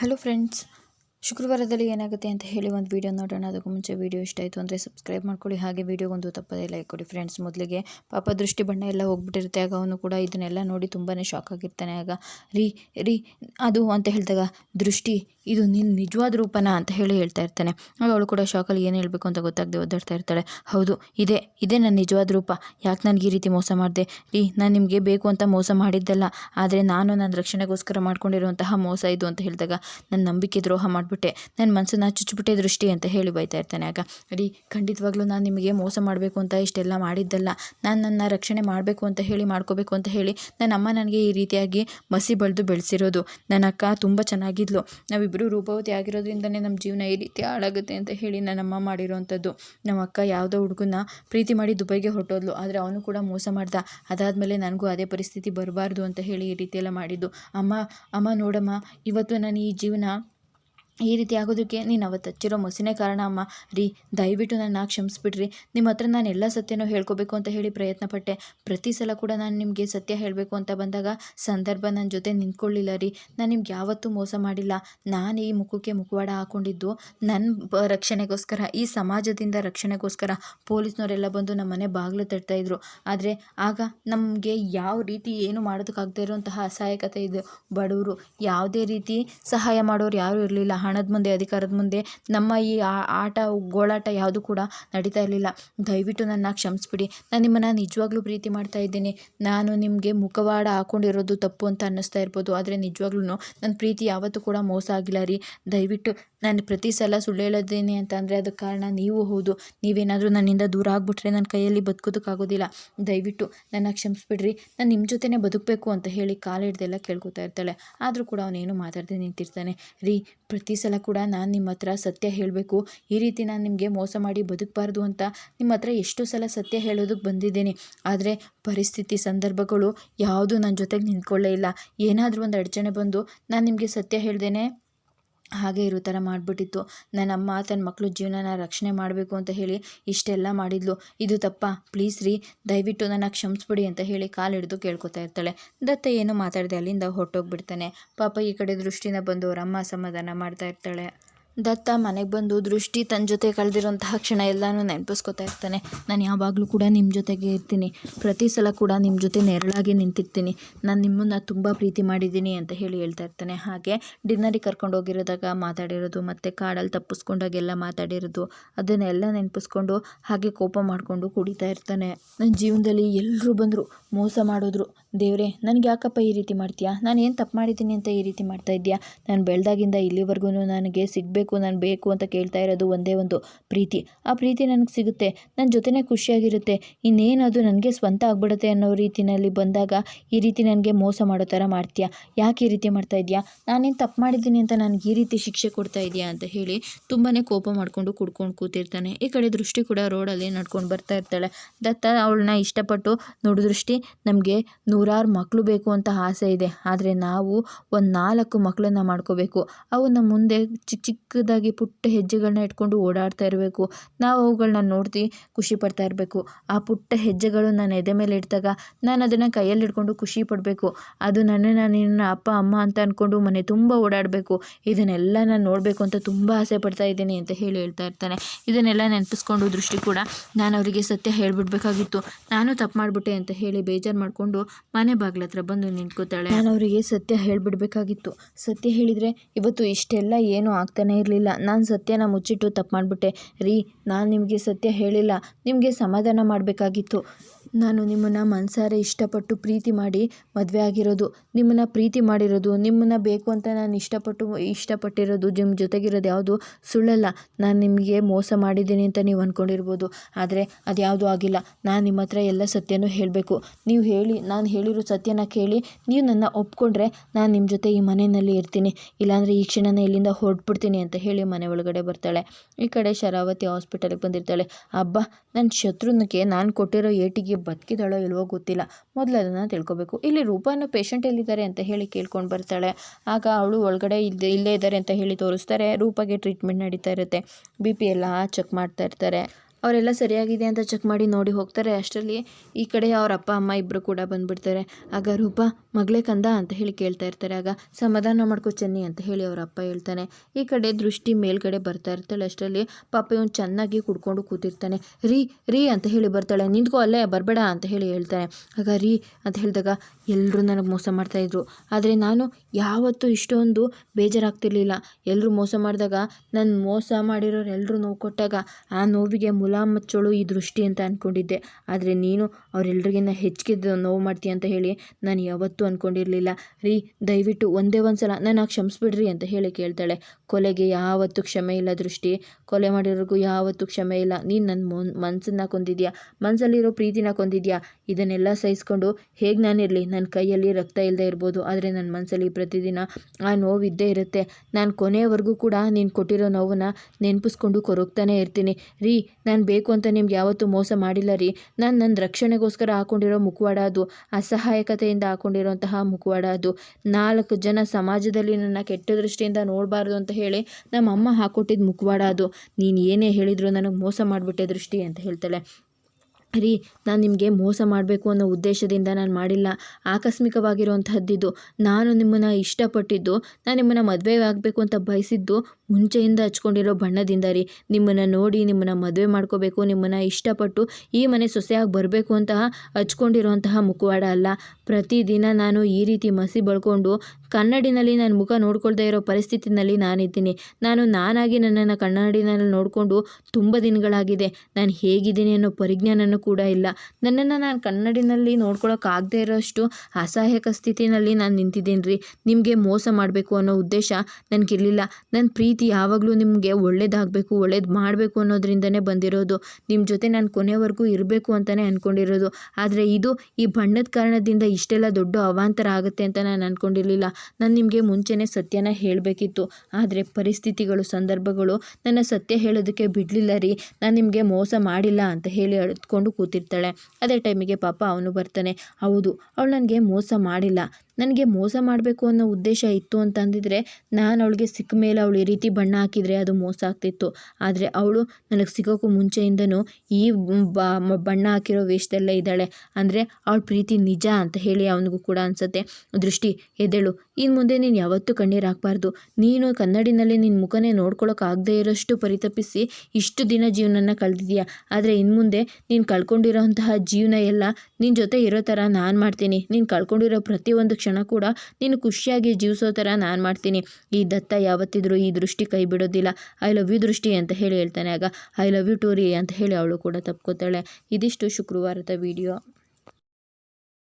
Hello friends ಶುಕ್ರವಾರದಲ್ಲಿ ಏನಾಗುತ್ತೆ ಅಂತ ಹೇಳಿ ಒಂದು ವೀಡಿಯೋ ನೋಡೋಣ. ಅದಕ್ಕೂ ಮುಂಚೆ ವೀಡಿಯೋ ಇಷ್ಟ ಆಯಿತು ಅಂದರೆ ಸಬ್ಸ್ಕ್ರೈಬ್ ಮಾಡ್ಕೊಳ್ಳಿ. ಹಾಗೆ ವೀಡಿಯೋಗೊಂದು ತಪ್ಪದೇ ಲೈಕ್ ಕೊಡಿ ಫ್ರೆಂಡ್ಸ್ ಮೊದಲಿಗೆ ಪಾಪ ದೃಷ್ಟಿ ಬಣ್ಣ ಎಲ್ಲ ಹೋಗ್ಬಿಟ್ಟಿರುತ್ತೆ. ಆಗ ಅವನು ಕೂಡ ಇದನ್ನೆಲ್ಲ ನೋಡಿ ತುಂಬಾ ಶಾಕ್ ಆಗಿರ್ತಾನೆ. ಆಗ, ರೀ ರೀ, ಅದು ಅಂತ ಹೇಳಿದಾಗ, ದೃಷ್ಟಿ, ಇದು ನಿನ್ನ ನಿಜವಾದ ರೂಪನ? ಅಂತ ಹೇಳಿ ಹೇಳ್ತಾ ಇರ್ತಾನೆ. ಆಗ ಅವಳು ಕೂಡ ಶಾಕಲ್ಲಿ ಏನು ಹೇಳಬೇಕು ಅಂತ ಗೊತ್ತಾಗದೆ ಒದ್ದಾಡ್ತಾ ಇರ್ತಾಳೆ. ಹೌದು, ಇದೇ ಇದೇ ನನ್ನ ನಿಜವಾದ ರೂಪ. ಯಾಕೆ ನನಗೆ ಈ ರೀತಿ ಮೋಸ ಮಾಡಿದೆ? ರೀ, ನಾನು ನಿಮಗೆ ಬೇಕು ಅಂತ ಮೋಸ ಮಾಡಿದ್ದಲ್ಲ. ಆದರೆ ನಾನು ನನ್ನ ರಕ್ಷಣೆಗೋಸ್ಕರ ಮಾಡ್ಕೊಂಡಿರುವಂತಹ ಮೋಸ ಇದು. ಅಂತ ಹೇಳಿದಾಗ ನನ್ನ ನಂಬಿಕೆ ದ್ರೋಹ ಮಾಡಿಬಿಟ್ಟೆ ನನ್ನ ಮನಸ್ಸನ್ನು ಚುಚ್ಚಿಬಿಟ್ಟೆ ದೃಷ್ಟಿ ಅಂತ ಹೇಳಿ ಬೈತಾ ಇರ್ತಾನೆ ಆಗ. ಅಡಿ, ಖಂಡಿತವಾಗ್ಲೂ ನಾನು ನಿಮಗೆ ಮೋಸ ಮಾಡಬೇಕು ಅಂತ ಇಷ್ಟೆಲ್ಲ ಮಾಡಿದ್ದಲ್ಲ. ನಾನು ನನ್ನ ರಕ್ಷಣೆ ಮಾಡಬೇಕು ಅಂತ ಹೇಳಿ ಮಾಡ್ಕೋಬೇಕು ಅಂತ ಹೇಳಿ ನನ್ನ ಅಮ್ಮ ನನಗೆ ಈ ರೀತಿಯಾಗಿ ಮಸಿ ಬಳ್ದು ಬೆಳೆಸಿರೋದು. ನನ್ನ ಅಕ್ಕ ತುಂಬ ಚೆನ್ನಾಗಿದ್ಲು. ನಾವಿಬ್ಬರು ರೂಪವತಿ ಆಗಿರೋದ್ರಿಂದನೇ ನಮ್ಮ ಜೀವನ ಈ ರೀತಿ ಹಾಳಾಗುತ್ತೆ ಅಂತ ಹೇಳಿ ನನ್ನಮ್ಮ ಮಾಡಿರೋವಂಥದ್ದು ನಮ್ಮ ಅಕ್ಕ ಯಾವುದೋ ಹುಡುಗನ ಪ್ರೀತಿ ಮಾಡಿ ದುಬೈಗೆ ಹೊರಟೋದ್ಲು. ಆದರೆ ಅವನು ಕೂಡ ಮೋಸ ಮಾಡ್ದ. ಅದಾದಮೇಲೆ ನನಗೂ ಅದೇ ಪರಿಸ್ಥಿತಿ ಬರಬಾರ್ದು ಅಂತ ಹೇಳಿ ಈ ರೀತಿಯೆಲ್ಲ ಮಾಡಿದ್ದು. ಅಮ್ಮ ಅಮ್ಮ ನೋಡಮ್ಮ, ಇವತ್ತು ನಾನು ಈ ಜೀವನ ಈ ರೀತಿ ಆಗೋದಕ್ಕೆ ನೀನು ಅವತ್ತು ಹಚ್ಚಿರೋ ಮಸಿನೇ ಕಾರಣ ಅಮ್ಮ. ರೀ, ದಯವಿಟ್ಟು ನನ್ನ ಕ್ಷಮಿಸ್ಬಿಡ್ರಿ. ನಿಮ್ಮ ಹತ್ರ ನಾನು ಎಲ್ಲ ಸತ್ಯನೂ ಹೇಳ್ಕೋಬೇಕು ಅಂತ ಹೇಳಿ ಪ್ರಯತ್ನ ಪಟ್ಟೆ ಪ್ರತಿ ಸಲ ಕೂಡ ನಾನು ನಿಮಗೆ ಸತ್ಯ ಹೇಳಬೇಕು ಅಂತ ಬಂದಾಗ ಸಂದರ್ಭ ನನ್ನ ಜೊತೆ ನಿಂತ್ಕೊಳ್ಳಿಲ್ಲ ರೀ. ನಾನು ನಿಮ್ಗೆ ಯಾವತ್ತೂ ಮೋಸ ಮಾಡಿಲ್ಲ. ನಾನು ಈ ಮುಖಕ್ಕೆ ಮುಖವಾಡ ಹಾಕ್ಕೊಂಡಿದ್ದು ನನ್ನ ರಕ್ಷಣೆಗೋಸ್ಕರ, ಈ ಸಮಾಜದಿಂದ ರಕ್ಷಣೆಗೋಸ್ಕರ. ಪೊಲೀಸ್ನವರೆಲ್ಲ ಬಂದು ನಮ್ಮ ಮನೆ ಬಾಗಿಲು ತಡ್ತಾಯಿದ್ರು ಆದರೆ ಆಗ ನಮಗೆ ಯಾವ ರೀತಿ ಏನು ಮಾಡೋದಕ್ಕಾಗದೇ ಇರುವಂತಹ ಅಸಹಾಯಕತೆ ಇದು. ಬಡವರು, ಯಾವುದೇ ರೀತಿ ಸಹಾಯ ಮಾಡೋರು ಯಾರೂ ಇರಲಿಲ್ಲ. ಹಣದ ಮುಂದೆ, ಅಧಿಕಾರದ ಮುಂದೆ ನಮ್ಮ ಈ ಆಟ, ಗೋಳಾಟ ಯಾವುದು ಕೂಡ ನಡೀತಾ ಇರಲಿಲ್ಲ. ದಯವಿಟ್ಟು ನನ್ನ ಕ್ಷಮಿಸ್ಬಿಡಿ. ನಾನು ನಿಮ್ಮನ್ನು ನಿಜವಾಗ್ಲೂ ಪ್ರೀತಿ ಮಾಡ್ತಾ ಇದ್ದೀನಿ. ನಾನು ನಿಮಗೆ ಮುಖವಾಡ ಹಾಕ್ಕೊಂಡಿರೋದು ತಪ್ಪು ಅಂತ ಅನ್ನಿಸ್ತಾ ಇರ್ಬೋದು. ಆದರೆ ನಿಜವಾಗ್ಲೂ ನನ್ನ ಪ್ರೀತಿ ಯಾವತ್ತೂ ಕೂಡ ಮೋಸ ಆಗಿಲ್ಲ ರೀ. ದಯವಿಟ್ಟು ನಾನು ಪ್ರತಿ ಸಲ ಸುಳ್ಳು ಹೇಳೋದೇನೆ ಅಂತ ಅಂದರೆ ಅದಕ್ಕೆ ಕಾರಣ ನೀವು ಹೌದು. ನೀವೇನಾದರೂ ನನ್ನಿಂದ ದೂರ ಆಗಿಬಿಟ್ರೆ ನನ್ನ ಕೈಯಲ್ಲಿ ಬದುಕೋದಕ್ಕಾಗೋದಿಲ್ಲ. ದಯವಿಟ್ಟು ನನ್ನ ಕ್ಷಮಿಸ್ಬಿಡ್ರಿ. ನಾನು ನಿಮ್ಮ ಜೊತೆನೇ ಬದುಕಬೇಕು ಅಂತ ಹೇಳಿ ಕಾಲು ಹಿಡ್ದೆಲ್ಲ ಕೇಳ್ಕೊತಾ ಇರ್ತಾಳೆ. ಆದರೂ ಕೂಡ ಅವನೇನು ಮಾತಾಡದೆ ನಿಂತಿರ್ತಾನೆ. ರೀ, ಪ್ರತಿ ಸಲ ಕೂಡ ನಾನು ನಿಮ್ಮ ಹತ್ರ ಸತ್ಯ ಹೇಳಬೇಕು. ಈ ರೀತಿ ನಾನು ನಿಮಗೆ ಮೋಸ ಮಾಡಿ ಬದುಕಬಾರ್ದು ಅಂತ ನಿಮ್ಮ ಹತ್ರ ಎಷ್ಟು ಸಲ ಸತ್ಯ ಹೇಳೋದಕ್ಕೆ ಬಂದಿದ್ದೀನಿ. ಆದರೆ ಪರಿಸ್ಥಿತಿ, ಸಂದರ್ಭಗಳು ಯಾವುದೂ ನನ್ನ ಜೊತೆಗೆ ನಿಂತ್ಕೊಳ್ಳೇ ಇಲ್ಲ. ಏನಾದರೂ ಒಂದು ಅಡಚಣೆ ಬಂದು ನಾನು ನಿಮಗೆ ಸತ್ಯ ಹೇಳ್ದೇನೆ ಹಾಗೆ ಇರೋ ಥರ ಮಾಡಿಬಿಟ್ಟಿತ್ತು. ನನ್ನ ಅಮ್ಮ ತನ್ನ ಮಕ್ಕಳು ಜೀವನನ ರಕ್ಷಣೆ ಮಾಡಬೇಕು ಅಂತ ಹೇಳಿ ಇಷ್ಟೆಲ್ಲ ಮಾಡಿದ್ಲು. ಇದು ತಪ್ಪ? ಪ್ಲೀಸ್ ರೀ, ದಯವಿಟ್ಟು ನನ್ನ ಕ್ಷಮಿಸ್ಬಿಡಿ ಅಂತ ಹೇಳಿ ಕಾಲು ಹಿಡಿದು ಕೇಳ್ಕೊತಾ ಇರ್ತಾಳೆ. ದತ್ತ ಏನು ಮಾತಾಡದೆ ಅಲ್ಲಿಂದ ಹೊರಟೋಗ್ಬಿಡ್ತಾನೆ. ಪಾಪ ಈ ಕಡೆ ದೃಷ್ಟಿನ ಬಂದು ಅವ್ರ ಅಮ್ಮ ಸಮಾಧಾನ ಮಾಡ್ತಾ ಇರ್ತಾಳೆ. ದತ್ತ ಮನೆಗೆ ಬಂದು ದೃಷ್ಟಿ ತನ್ನ ಜೊತೆ ಕಳೆದಿರೋಂತಹ ಕ್ಷಣ ಎಲ್ಲನೂ ನೆನಪಿಸ್ಕೊತಾ ಇರ್ತಾನೆ. ನಾನು ಯಾವಾಗಲೂ ಕೂಡ ನಿಮ್ಮ ಜೊತೆಗೆ ಇರ್ತೀನಿ. ಪ್ರತಿ ಸಲ ಕೂಡ ನಿಮ್ಮ ಜೊತೆ ನೆರಳಾಗಿ ನಿಂತಿರ್ತೀನಿ. ನಾನು ನಿಮ್ಮನ್ನು ತುಂಬ ಪ್ರೀತಿ ಮಾಡಿದ್ದೀನಿ ಅಂತ ಹೇಳಿ ಹೇಳ್ತಾ ಇರ್ತಾನೆ. ಹಾಗೆ ಡಿನ್ನರಿಗೆ ಕರ್ಕೊಂಡು ಹೋಗಿರೋದಾಗ ಮಾತಾಡಿರೋದು, ಮತ್ತು ಕಾಡಲ್ಲಿ ತಪ್ಪಿಸ್ಕೊಂಡಾಗೆಲ್ಲ ಮಾತಾಡಿರೋದು, ಅದನ್ನೆಲ್ಲ ನೆನಪಿಸ್ಕೊಂಡು ಹಾಗೆ ಕೋಪ ಮಾಡಿಕೊಂಡು ಕುಡಿತಾ ಇರ್ತಾನೆ. ನನ್ನ ಜೀವನದಲ್ಲಿ ಎಲ್ಲರೂ ಬಂದರು, ಮೋಸ ಮಾಡಿದ್ರು. ದೇವರೇ, ನನಗೆ ಯಾಕಪ್ಪ ಈ ರೀತಿ ಮಾಡ್ತೀಯಾ? ನಾನು ಏನು ತಪ್ಪು ಮಾಡಿದ್ದೀನಿ ಅಂತ ಈ ರೀತಿ ಮಾಡ್ತಾ ಇದೆಯಾ ನಾನು ಬೆಳೆದಾಗಿಂದ ಇಲ್ಲಿವರೆಗೂ ನನಗೆ ಸಿಗಬೇಕು ನಾನು ಬೇಕು ಅಂತ ಕೇಳ್ತಾ ಇರೋದು ಒಂದೇ ಒಂದು ಪ್ರೀತಿ. ಆ ಪ್ರೀತಿ ನನಗೆ ಸಿಗುತ್ತೆ ನನ್ನ ಜೊತೆನೇ ಖುಷಿಯಾಗಿರುತ್ತೆ. ಇನ್ನೇನದು ನನಗೆ ಸ್ವಂತ ಆಗ್ಬಿಡುತ್ತೆ ಅನ್ನೋ ರೀತಿಯಲ್ಲಿ ಬಂದಾಗ ಈ ರೀತಿ ನನಗೆ ಮೋಸ ಮಾಡೋ ಥರ ಮಾಡ್ತೀಯಾ? ಯಾಕೆ ಈ ರೀತಿ ಮಾಡ್ತಾ ಇದೆಯಾ? ನಾನೇನು ತಪ್ಪು ಮಾಡಿದ್ದೀನಿ ಅಂತ ನನಗೆ ಈ ರೀತಿ ಶಿಕ್ಷೆ ಕೊಡ್ತಾ ಇದೆಯಾ ಅಂತ ಹೇಳಿ ತುಂಬಾ ಕೋಪ ಮಾಡಿಕೊಂಡು ಕುಡ್ಕೊಂಡು ಕೂತಿರ್ತಾನೆ. ಈ ಕಡೆ ದೃಷ್ಟಿ ಕೂಡ ರೋಡಲ್ಲಿ ನಡ್ಕೊಂಡು ಬರ್ತಾ ಇರ್ತಾಳೆ. ದತ್ತ ಅವಳನ್ನ ಇಷ್ಟಪಟ್ಟು ನೋಡು ದೃಷ್ಟಿ, ನಮಗೆ ನೂರಾರು ಮಕ್ಕಳು ಬೇಕು ಅಂತ ಆಸೆ ಇದೆ. ಆದರೆ ನಾವು ಒಂದು ನಾಲ್ಕು ಮಕ್ಕಳನ್ನ ಮಾಡ್ಕೋಬೇಕು. ಅವನ್ನ ಮುಂದೆ ಮುಂದೆ ಚಿಕ್ಕ ಚಿಕ್ಕದಾಗಿ ಪುಟ್ಟ ಹೆಜ್ಜೆಗಳನ್ನ ಇಟ್ಕೊಂಡು ಓಡಾಡ್ತಾ ಇರಬೇಕು. ನಾವು ಅವುಗಳನ್ನ ನೋಡ್ತಿ ಖುಷಿ ಪಡ್ತಾ ಇರಬೇಕು. ಆ ಪುಟ್ಟ ಹೆಜ್ಜೆಗಳು ನನ್ನ ಎದೆ ಮೇಲೆ ಇಡ್ದಾಗ ನಾನು ಅದನ್ನು ಕೈಯಲ್ಲಿ ಹಿಡ್ಕೊಂಡು ಖುಷಿ ಪಡಬೇಕು. ಅದು ನನ್ನನ್ನು ನಿನ್ನ ಅಪ್ಪ, ಅಮ್ಮ ಅಂತ ಅಂದ್ಕೊಂಡು ಮನೆ ತುಂಬ ಓಡಾಡಬೇಕು. ಇದನ್ನೆಲ್ಲ ನಾನು ನೋಡಬೇಕು ಅಂತ ತುಂಬ ಆಸೆ ಪಡ್ತಾ ಇದ್ದೀನಿ ಅಂತ ಹೇಳಿ ಹೇಳ್ತಾ ಇರ್ತಾನೆ. ಇದನ್ನೆಲ್ಲ ನೆನಪಿಸ್ಕೊಂಡು ದೃಷ್ಟಿ ಕೂಡ ನಾನು ಅವರಿಗೆ ಸತ್ಯ ಹೇಳ್ಬಿಡ್ಬೇಕಾಗಿತ್ತು. ನಾನು ತಪ್ಪು ಮಾಡಿಬಿಟ್ಟೆ ಅಂತ ಹೇಳಿ ಬೇಜಾರು ಮಾಡಿಕೊಂಡು ಮನೆ ಬಾಗಿಲ ಹತ್ರ ಬಂದು ನಿಂತ್ಕೋತಾಳೆ. ನಾನು ಅವರಿಗೆ ಸತ್ಯ ಹೇಳಿಬಿಡ್ಬೇಕಾಗಿತ್ತು. ಸತ್ಯ ಹೇಳಿದರೆ ಇವತ್ತು ಇಷ್ಟೆಲ್ಲ ಏನೂ ಆಗ್ತಾನೇ ಇರಲಿಲ್ಲ. ನಾನು ಸತ್ಯನ ಮುಚ್ಚಿಟ್ಟು ತಪ್ಪು ಮಾಡಿಬಿಟ್ಟೆ. ರೀ ನಾನು ನಿಮಗೆ ಸತ್ಯ ಹೇಳಿಲ್ಲ. ನಿಮಗೆ ಸಮಾಧಾನ ಮಾಡಬೇಕಾಗಿತ್ತು. ನಾನು ನಿಮ್ಮನ್ನು ಮನಸಾರೆ ಇಷ್ಟಪಟ್ಟು ಪ್ರೀತಿ ಮಾಡಿ ಮದುವೆ ಆಗಿರೋದು. ನಿಮ್ಮನ್ನು ಪ್ರೀತಿ ಮಾಡಿರೋದು, ನಿಮ್ಮನ್ನು ಬೇಕು ಅಂತ ನಾನು ಇಷ್ಟಪಟ್ಟು, ಇಷ್ಟಪಟ್ಟಿರೋದು ನಿಮ್ಮ ಜೊತೆಗಿರೋದು ಯಾವುದು ಸುಳ್ಳಲ್ಲ. ನಾನು ನಿಮಗೆ ಮೋಸ ಮಾಡಿದ್ದೀನಿ ಅಂತ ನೀವು ಅಂದ್ಕೊಂಡಿರ್ಬೋದು ಆದರೆ ಅದು ಯಾವುದೂ ಆಗಿಲ್ಲ. ನಾನು ನಿಮ್ಮ ಹತ್ರ ಎಲ್ಲ ಸತ್ಯನೂ ಹೇಳಬೇಕು. ನೀವು ಹೇಳಿ, ನಾನು ಹೇಳಿರೋ ಸತ್ಯನ ಕೇಳಿ ನೀವು ನನ್ನ ಒಪ್ಕೊಂಡ್ರೆ ನಾನು ನಿಮ್ಮ ಜೊತೆ ಈ ಮನೆಯಲ್ಲಿ ಇರ್ತೀನಿ. ಇಲ್ಲಾಂದರೆ ಈ ಕ್ಷಣನ ಇಲ್ಲಿಂದ ಹೊರಟ್ಬಿಡ್ತೀನಿ ಅಂತ ಹೇಳಿ ಮನೆ ಒಳಗಡೆ ಬರ್ತಾಳೆ. ಈ ಕಡೆ ಶರಾವತಿ ಹಾಸ್ಪಿಟಲ್ಗೆ ಬಂದಿರ್ತಾಳೆ. ಅಬ್ಬ ನನ್ನ ಶತ್ರುನಕ್ಕೆ ನಾನು ಕೊಟ್ಟಿರೋ ಏಟಿಗೆ ಬದುಕಿದಾಳೋ ಇಲ್ವೋ ಗೊತ್ತಿಲ್ಲ. ಮೊದಲು ಅದನ್ನು ತಿಳ್ಕೊಬೇಕು. ಇಲ್ಲಿ ರೂಪಾನು ಪೇಷಂಟ್ ಎಲ್ಲಿದ್ದಾರೆ ಅಂತ ಹೇಳಿ ಕೇಳ್ಕೊಂಡು ಬರ್ತಾಳೆ. ಆಗ ಅವಳು ಒಳಗಡೆ ಇಲ್ಲದೆ ಇಲ್ಲೇ ಇದ್ದಾರೆ ಅಂತ ಹೇಳಿ ತೋರಿಸ್ತಾರೆ. ರೂಪಾಗೆ ಟ್ರೀಟ್ಮೆಂಟ್ ನಡೀತಾ ಇರುತ್ತೆ. ಬಿ ಪಿ ಎಲ್ಲ ಚೆಕ್ ಮಾಡ್ತಾ ಇರ್ತಾರೆ. ಅವರೆಲ್ಲ ಸರಿಯಾಗಿದೆ ಅಂತ ಚೆಕ್ ಮಾಡಿ ನೋಡಿ ಹೋಗ್ತಾರೆ. ಅಷ್ಟರಲ್ಲಿ ಈ ಕಡೆ ಅವ್ರ ಅಪ್ಪ, ಅಮ್ಮ ಇಬ್ಬರು ಕೂಡ ಬಂದ್ಬಿಡ್ತಾರೆ. ಆಗ ರೂಪ, ಮಗಳೇ ಕಂದ ಅಂತ ಹೇಳಿ ಕೇಳ್ತಾ ಇರ್ತಾರೆ. ಆಗ, ಸಮಾಧಾನ ಮಾಡ್ಕೊ ಚೆನ್ನಿ ಅಂತ ಹೇಳಿ ಅವ್ರ ಅಪ್ಪ ಹೇಳ್ತಾನೆ. ಈ ಕಡೆ ದೃಷ್ಟಿ ಮೇಲ್ಗಡೆ ಬರ್ತಾ ಇರ್ತಾಳೆ. ಅಷ್ಟರಲ್ಲಿ ಪಾಪ ಇವನು ಚೆನ್ನಾಗಿ ಕುಡ್ಕೊಂಡು ಕೂತಿರ್ತಾನೆ. ರೀ ರೀ ಅಂತ ಹೇಳಿ ಬರ್ತಾಳೆ. ನಿಂತ್ಕೋ ಅಲ್ಲೇ, ಬರಬೇಡ ಅಂತ ಹೇಳಿ ಹೇಳ್ತಾನೆ. ಆಗ, ರೀ ಅಂತ ಹೇಳಿದಾಗ ಎಲ್ಲರೂ ನನಗೆ ಮೋಸ ಮಾಡ್ತಾಯಿದ್ರು ಆದರೆ ನಾನು ಯಾವತ್ತೂ ಇಷ್ಟೊಂದು ಬೇಜಾರಾಗ್ತಿರ್ಲಿಲ್ಲ. ಎಲ್ಲರೂ ಮೋಸ ಮಾಡಿದಾಗ ನನ್ನ ಮೋಸ ಮಾಡಿರೋರು ಎಲ್ಲರೂ ನೋವು ಕೊಟ್ಟಾಗ ಆ ನೋವಿಗೆ ಮುಲಾಮ್ ಮಚ್ಚೋಳು ಈ ದೃಷ್ಟಿ ಅಂತ ಅಂದ್ಕೊಂಡಿದ್ದೆ ಆದರೆ ನೀನು ಅವರೆಲ್ರಿಗಿನ್ನ ಹೆಚ್ಚಿಗೆ ನೋವು ಮಾಡ್ತೀಯ ಅಂತ ಹೇಳಿ ನಾನು ಯಾವತ್ತೂ ಅಂದ್ಕೊಂಡಿರಲಿಲ್ಲ ರೀ, ದಯವಿಟ್ಟು ಒಂದೇ ಒಂದು ಸಲ ನನ್ನ ಕ್ಷಮಿಸ್ಬಿಡ್ರಿ ಅಂತ ಹೇಳಿ ಕೇಳ್ತಾಳೆ. ಕೊಲೆಗೆ ಯಾವತ್ತೂ ಕ್ಷಮೆ ಇಲ್ಲ ದೃಷ್ಟಿ. ಕೊಲೆ ಮಾಡಿರೋರಿಗೂ ಯಾವತ್ತೂ ಕ್ಷಮೆ ಇಲ್ಲ. ನೀನು ನನ್ನ ಮೊನ್ ಮನಸ್ಸನ್ನ ಕೊಂದಿದ್ಯಾ? ಮನಸ್ಸಲ್ಲಿರೋ ಪ್ರೀತಿನ ಕೊಂದಿದ್ಯಾ? ಇದನ್ನೆಲ್ಲ ಸಹಿಸ್ಕೊಂಡು ಹೇಗೆ ನಾನಿರಲಿ? ನನ್ನ ಕೈಯಲ್ಲಿ ರಕ್ತ ಇಲ್ಲದೆ ಇರ್ಬೋದು. ಆದರೆ ನನ್ನ ಮನಸ್ಸಲ್ಲಿ ಪ್ರತಿದಿನ ಆ ನೋವಿದ್ದೇ ಇರುತ್ತೆ. ನಾನು ಕೊನೆಯವರೆಗೂ ಕೂಡ ನೀನು ಕೊಟ್ಟಿರೋ ನೋವನ್ನು ನೆನಪಿಸ್ಕೊಂಡು ಕೊರಗ್ತಾನೆ ಇರ್ತೀನಿ. ರೀ, ನಾನು ಬೇಕು ಅಂತ ನಿಮ್ಗೆ ಯಾವತ್ತೂ ಮೋಸ ಮಾಡಿಲ್ಲ ರೀ. ನಾನು ನನ್ನ ರಕ್ಷಣೆಗೋಸ್ಕರ ಹಾಕೊಂಡಿರೋ ಮುಖವಾಡ ಅದು. ಅಸಹಾಯಕತೆಯಿಂದ ಹಾಕೊಂಡಿರೋಂತಹ ಮುಖವಾಡ ಅದು. ನಾಲ್ಕು ಜನ ಸಮಾಜದಲ್ಲಿ ನನ್ನ ಕೆಟ್ಟ ದೃಷ್ಟಿಯಿಂದ ನೋಡಬಾರ್ದು ಅಂತ ಹೇಳಿ ನಮ್ಮ ಅಮ್ಮ ಹಾಕೊಟ್ಟಿದ್ದ ಮುಖವಾಡ ಅದು. ನೀನು ಏನೇ ಹೇಳಿದ್ರು ನನಗೆ ಮೋಸ ಮಾಡಿಬಿಟ್ಟೆ ದೃಷ್ಟಿ ಅಂತ ಹೇಳ್ತಾಳೆ. ರೀ, ನಾನು ನಿಮಗೆ ಮೋಸ ಮಾಡಬೇಕು ಅನ್ನೋ ಉದ್ದೇಶದಿಂದ ನಾನು ಮಾಡಿಲ್ಲ. ಆಕಸ್ಮಿಕವಾಗಿರುವಂಥದ್ದಿದು ನಾನು ನಿಮ್ಮನ್ನು ಇಷ್ಟಪಟ್ಟಿದ್ದು, ನಾನು ನಿಮ್ಮನ್ನು ಮದುವೆ ಆಗಬೇಕು ಅಂತ ಬಯಸಿದ್ದು ಮುಂಚೆಯಿಂದ ಹಚ್ಕೊಂಡಿರೋ ಬಣ್ಣದಿಂದ ರೀ. ನಿಮ್ಮನ್ನು ನೋಡಿ, ನಿಮ್ಮನ್ನು ಮದುವೆ ಮಾಡ್ಕೋಬೇಕು, ನಿಮ್ಮನ್ನು ಇಷ್ಟಪಟ್ಟು ಈ ಮನೆ ಸೊಸೆಯಾಗಿ ಬರಬೇಕು ಅಂತ ಹಚ್ಕೊಂಡಿರೋಂತಹ ಮುಖವಾಡ ಅಲ್ಲ. ಪ್ರತಿದಿನ ನಾನು ಈ ರೀತಿ ಮಸಿ ಬಳ್ಕೊಂಡು ಕನ್ನಡಿನಲ್ಲಿ ನನ್ನ ಮುಖ ನೋಡ್ಕೊಳ್ತಾ ಇರೋ ಪರಿಸ್ಥಿತಿನಲ್ಲಿ ನಾನಿದ್ದೀನಿ. ನಾನು ನಾನಾಗಿ ನನ್ನನ್ನು ಕನ್ನಡಿನಲ್ಲಿ ನೋಡಿಕೊಂಡು ತುಂಬ ದಿನಗಳಾಗಿದೆ. ನಾನು ಹೇಗಿದ್ದೀನಿ ಅನ್ನೋ ಪರಿಜ್ಞಾನನೂ ಕೂಡ ಇಲ್ಲ. ನನ್ನನ್ನು ನಾನು ಕನ್ನಡಿನಲ್ಲಿ ನೋಡ್ಕೊಳಕ್ಕಾಗದೇ ಇರೋಷ್ಟು ಅಸಹಾಯಕ ಸ್ಥಿತಿನಲ್ಲಿ ನಾನು ನಿಂತಿದ್ದೀನಿ ರೀ. ನಿಮಗೆ ಮೋಸ ಮಾಡಬೇಕು ಅನ್ನೋ ಉದ್ದೇಶ ನನಗಿರಲಿಲ್ಲ. ನನ್ನ ಪ್ರೀತಿ ಯಾವಾಗಲೂ ನಿಮಗೆ ಒಳ್ಳೇದಾಗಬೇಕು, ಒಳ್ಳೇದು ಮಾಡಬೇಕು ಅನ್ನೋದ್ರಿಂದನೇ ಬಂದಿರೋದು. ನಿಮ್ಮ ಜೊತೆ ನಾನು ಕೊನೆವರೆಗೂ ಇರಬೇಕು ಅಂತಲೇ ಅಂದ್ಕೊಂಡಿರೋದು ಆದರೆ ಇದು ಈ ಬಣ್ಣದ ಕಾರಣದಿಂದ ಇಷ್ಟೆಲ್ಲ ದೊಡ್ಡ ಅವಾಂತರ ಆಗುತ್ತೆ ಅಂತ ನಾನು ಅಂದ್ಕೊಂಡಿರಲಿಲ್ಲ ನಾನು ನಿಮಗೆ ಮುಂಚೆನೇ ಸತ್ಯನ ಹೇಳಬೇಕಿತ್ತು. ಆದರೆ ಪರಿಸ್ಥಿತಿಗಳು, ಸಂದರ್ಭಗಳು ನನ್ನ ಸತ್ಯ ಹೇಳೋದಕ್ಕೆ ಬಿಡಲಿಲ್ಲ ರೀ. ನಾನು ನಿಮಗೆ ಮೋಸ ಮಾಡಿಲ್ಲ ಅಂತ ಹೇಳಿ ಅಳ್ಕೊಂಡು ಕೂತಿರ್ತಾಳೆ. ಅದೇ ಟೈಮಿಗೆ ಪಾಪ ಅವನು ಬರ್ತಾನೆ. ಹೌದು, ಅವಳು ನನಗೆ ಮೋಸ ಮಾಡಿಲ್ಲ. ನನಗೆ ಮೋಸ ಮಾಡಬೇಕು ಅನ್ನೋ ಉದ್ದೇಶ ಇತ್ತು ಅಂತಂದಿದ್ರೆ ನಾನು ಅವಳಿಗೆ ಸಿಕ್ಕ ಮೇಲೆ ಅವಳು ಈ ರೀತಿ ಬಣ್ಣ ಹಾಕಿದರೆ ಅದು ಮೋಸ ಆಗ್ತಿತ್ತು. ಆದರೆ ಅವಳು ನನಗೆ ಸಿಗೋಕ್ಕೂ ಮುಂಚೆಯಿಂದನೂ ಈ ಬಣ್ಣ ಹಾಕಿರೋ ವೇಷದಲ್ಲೇ ಇದ್ದಾಳೆ. ಅಂದರೆ ಅವಳ ಪ್ರೀತಿ ನಿಜ ಅಂತ ಹೇಳಿ ಅವನಿಗೂ ಕೂಡ ಅನಿಸುತ್ತೆ. ದೃಷ್ಟಿ, ಎದ್ದೇಳು. ಇನ್ನು ಮುಂದೆ ನೀನು ಯಾವತ್ತೂ ಕಣ್ಣೀರು ಹಾಕಬಾರ್ದು. ನೀನು ಕನ್ನಡಿನಲ್ಲಿ ನಿನ್ನ ಮುಖನೇ ನೋಡ್ಕೊಳ್ಳೋಕ್ಕಾಗದೇ ಇರೋಷ್ಟು ಪರಿತಪಿಸಿ ಇಷ್ಟು ದಿನ ಜೀವನನ ಕಳೆದಿದೀಯ ಆದರೆ ಇನ್ನು ಮುಂದೆ ನೀನು ಕಳ್ಕೊಂಡಿರೋಂತಹ ಜೀವನ ಎಲ್ಲ ನಿನ್ನ ಜೊತೆ ಇರೋ ಥರ ನಾನು ಮಾಡ್ತೀನಿ. ನೀನು ಕಳ್ಕೊಂಡಿರೋ ಪ್ರತಿಯೊಂದು ಕ್ಷಣ ಕೂಡ ನೀನು ಖುಷಿಯಾಗಿ ಜೀವಿಸೋ ಥರ ನಾನು ಮಾಡ್ತೀನಿ. ಈ ದತ್ತ ಯಾವತ್ತಿದ್ರೂ ಈ ದೃಷ್ಟಿ ಕೈ ಬಿಡೋದಿಲ್ಲ. ಐ ಲವ್ ಯು ದೃಷ್ಟಿ ಅಂತ ಹೇಳಿ ಹೇಳ್ತಾನೆ ಆಗ. ಐ ಲವ್ ಯು ಟೂರಿ ಅಂತ ಹೇಳಿ ಅವಳು ಕೂಡ ತಪ್ಕೋತಾಳೆ. ಇದಿಷ್ಟು ಶುಕ್ರವಾರದ ವಿಡಿಯೋ